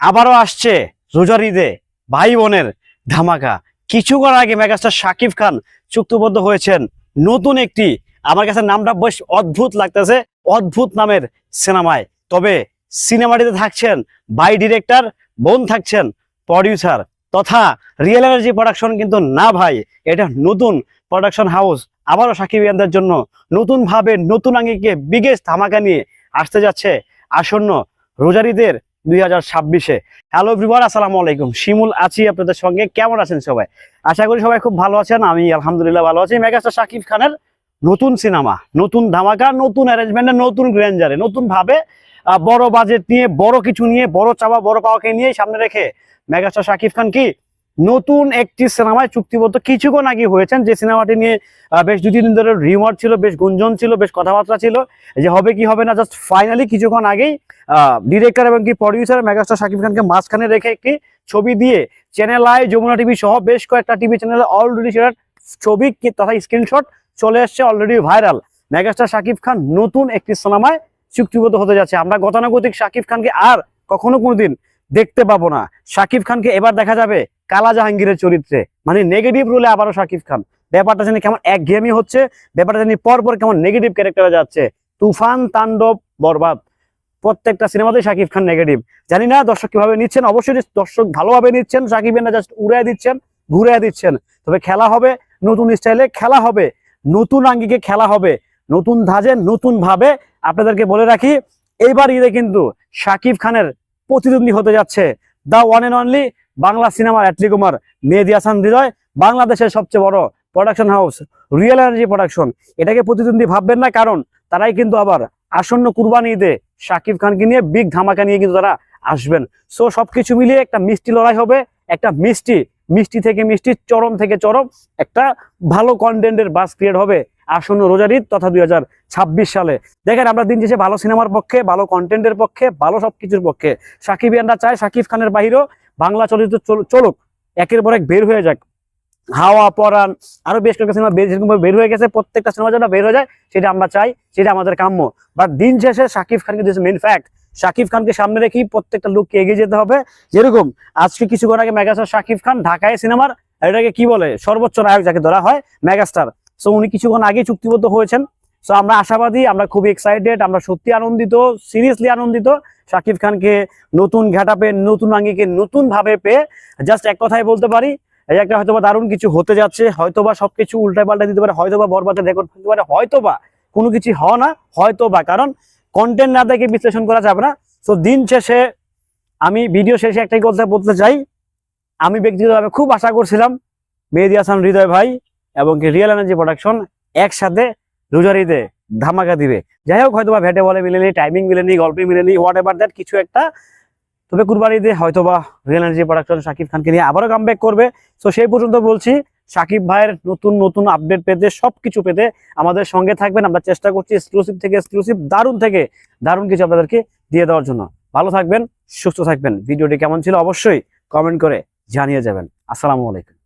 আবারও আসছে রোজার ঈদে ভাই বোনের ধামাকা। কিছুক্ষণ আগে মেগাস্টার শাকিব খান চুক্তিবদ্ধ হয়েছেন নতুন একটি। আমার কাছে নামটা বেশ অদ্ভুত লাগতেছে, অদ্ভুত নামের সিনেমায়। তবে সিনেমাটিতে থাকছেন বাই ডিরেক্টর, বোন থাকছেন প্রডিউসার, তথা রিয়েল এনার্জি প্রোডাকশন কিন্তু না ভাই, এটা নতুন প্রোডাকশন হাউস। আবারও সাকিব ইয়ানদের জন্য নতুনভাবে নতুন আঙ্গিকে বিগেস্ট ধামাকা নিয়ে আসতে যাচ্ছে আসন্ন রোজারিদের দুই হাজার ছাব্বিশে। হ্যালো আসসালামু আলাইকুম। শিমুল আছি আপনাদের সঙ্গে। কেমন আছেন সবাই? আশা করি সবাই খুব ভালো আমি আলহামদুলিল্লাহ ভালো আছি। মেগাস্টার শাকিব খানের নতুন সিনেমা, নতুন ধামাকা, নতুন নতুন নতুনভাবে বড় বাজেট নিয়ে, বড় কিছু নিয়ে, বড় চাওয়া, বড় পাওয়াকে নিয়ে সামনে রেখে মেগাস্টার শাকিব খান কি নতুন একটি সিনেমায় চুক্তিবদ্ধ কিছুক্ষণ আগে হয়েছেন, যে সিনেমাটি নিয়ে বেশ দু তিন ধরে রিউমার ছিল, বেশ গুঞ্জন ছিল, বেশ কথাবার্তা ছিল, যে হবে কি হবে না জাস্ট ফাইনালি কিছুক্ষণ আগেই ডিরেক্টর এবং কি প্রডিউসার মেগাস্টার শাকিব খানকে মাঝখানে রেখে একটি ছবি দিয়ে চ্যানেল আই যমুনা টিভি সহ বেশ কয়েকটা টিভি চ্যানেলে অলরেডি সেটার ছবি তথা স্ক্রিনশট চলে এসছে already viral megastar Shakib Khan নতুন একটি সিনেমায় চুক্তিবদ্ধ হতে যাচ্ছে। আমরা গতানুগতিক শাকিব খানকে আর কখনো কোনোদিন দেখতে পাবো না। শাকিব খানকে এবার দেখা যাবে কালা জাহাঙ্গীরের চরিত্রে। মানে নেগেটিভ রোলে আবারও শাকিব খান। ব্যাপারটা জানি কেমন এক একঘেয়েমি হচ্ছে, ব্যাপারটা জানি পর পর কেমন নেগেটিভ ক্যারেক্টারে যাচ্ছে। তুফান, তাণ্ডব, বরবাদ। প্রত্যেকটা সিনেমাতেই শাকিব খান নেগেটিভ জানি না দর্শক কীভাবে নিচ্ছেন, অবশ্যই দর্শক ভালোভাবে নিচ্ছেন শাকিব না জাস্ট উড়াই দিচ্ছেন ঘুরে দিচ্ছেন। তবে খেলা হবে নতুন স্টাইলে খেলা হবে। নতুন আঙ্গিকে খেলা হবে। নতুন ধাজে নতুন ভাবে। আপনাদেরকে বলে রাখি এইবার ঈদে কিন্তু শাকিব খানের প্রতিদ্বন্দ্বী হতে যাচ্ছে। The one and only Bangla সিনেমার অ্যাটলি কুমার, মেহেদি হাসান, হৃদয়, বাংলাদেশের সবচেয়ে বড় production house real energy production এটাকে প্রতিদ্বন্দ্বী ভাববেন না, কারণ তারাই কিন্তু আবার আসন্ন কুরবানি ঈদে শাকিব খানকে নিয়ে বিগ ধামাকা নিয়ে কিন্তু তারা আসবেন। সো সবকিছু মিলিয়ে একটা মিষ্টি লড়াই হবে, একটা মিষ্টি মিষ্টি থেকে মিষ্টি, চরম থেকে চরম, একটা ভালো কন্টেন্টের বাস ক্রিয়েট হবে। আসন্ন রোজার ঈদ তথা দুই হাজার ছাব্বিশ সালে। দেখেন, আমরা দিন শেষে ভালো সিনেমার পক্ষে, ভালো কন্টেন্টের পক্ষে, ভালো সবকিছুর পক্ষে। সাকিব ইয়ানরা চায় সাকিব খানের বাহিরেও বাংলা চলচ্চিত্র চলুক, একের পর এক বের হয়ে যাক। হাওয়া, পরাণ, আরও বেশ কয়েকটা সিনেমা বের যেরকম বের হয়ে গেছে, প্রত্যেকটা সিনেমা যেটা বের হয়ে যায়, সেটা আমরা চাই, সেটা আমাদের কাম্য। বাট দিন শেষে সাকিব খানকে দিস মেন ফ্যাক্ট সাকিব খানকে সামনে রেখেই প্রত্যেকটা লোককে এগিয়ে যেতে হবে। যেরকম, আজকে কিছুক্ষণ আগে মেগাস্টার সাকিব খান ঢাকায় সিনেমার, এটাকে কি বলে, সর্বোচ্চ নায়ক যাকে ধরা হয় মেগাস্টার সো উনি কিছুক্ষণ আগে চুক্তিবদ্ধ হয়েছেন। সো আমরা আশাবাদী, আমরা খুবই এক্সাইটেড আমরা সত্যি আনন্দিত সিরিয়াসলি আনন্দিত। শাকিব খানকে নতুন ঘাটাপে নতুন আঙ্গিকে নতুন ভাবে পেয়ে জাস্ট এক কথাই বলতে পারি, এই একটা হয়তোবা দারুণ কিছু হতে যাচ্ছে, হয়তোবা সবকিছু উল্টা পাল্টা দিতে পারে, হয়তোবা বরবাদের রেকর্ড থাকতে পারে, হয়তোবা কোনো কিছু হয় না, হয়তোবা, কারণ কন্টেন্ট না দেখে বিশ্লেষণ করা যাবে না। সো দিন শেষে আমি ভিডিও শেষে একটাই কথা বলতে চাই, আমি ব্যক্তিগতভাবে খুব আশা করছিলাম, মেহেদি হাসান হৃদয় ভাই এবং রিয়েল এনার্জি প্রোডাকশন একসাথে রোজার ঈদে ধামাকা দিবে। যাই হোক, হয়তোবা ভেটে বলে মিলেনি টাইমিং মিলেনি, গল্পে মিলেনি হোয়াট এভার দ্যাট কিছু একটা। তবে কুরবানি ঈদে হয়তোবা রিয়েল এনার্জি প্রোডাকশন শাকিব খানকে নিয়ে আবারও কাম করবে। তো সেই পর্যন্ত বলছি, সাকিব ভাইয়ের নতুন নতুন আপডেট পেতে, সবকিছু পেতে আমাদের সঙ্গে থাকবেন। আমরা চেষ্টা করছি এক্সক্লুসিভ থেকে এক্সক্লুসিভ দারুণ থেকে দারুণ কিছু আপনাদেরকে দিয়ে দেওয়ার জন্য। ভালো থাকবেন, সুস্থ থাকবেন। ভিডিওটি কেমন ছিল অবশ্যই কমেন্ট করে জানিয়ে যাবেন। আসসালামু আলাইকুম।